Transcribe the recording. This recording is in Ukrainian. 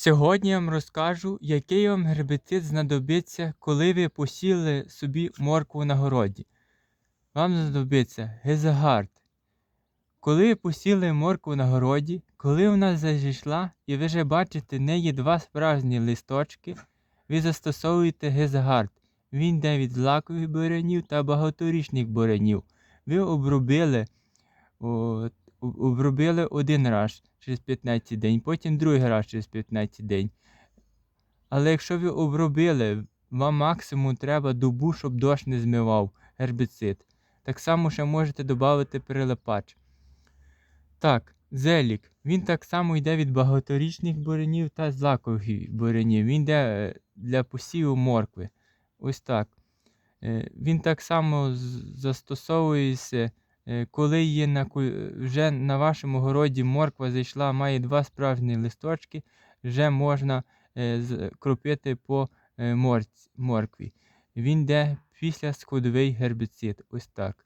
Сьогодні я вам розкажу, який вам гербіцид знадобиться, коли ви посіли собі моркву на городі. Вам знадобиться гезагард. Коли ви посіли моркву на городі, коли вона зайшла і ви вже бачите в неї два справжні листочки, ви застосовуєте гезагард. Він йде від злакових бурянів та багаторічних бурянів. Ви обробили, о, обробили один раз через 15 день, потім другий раз через 15 день. Але якщо ви обробили, вам максимум треба добу, щоб дощ не змивав гербіцид. Так само ще можете додати прилипач. Так, зелік. Він так само йде від багаторічних бурянів та злакових бурянів. Він йде е, для посіву моркви. Ось так. Е, Він так само застосовується, коли є на, вже на вашому городі морква зайшла, має два справжні листочки, вже можна е, кропити по е, моркві. Він йде після сходовий гербіцид. Ось так.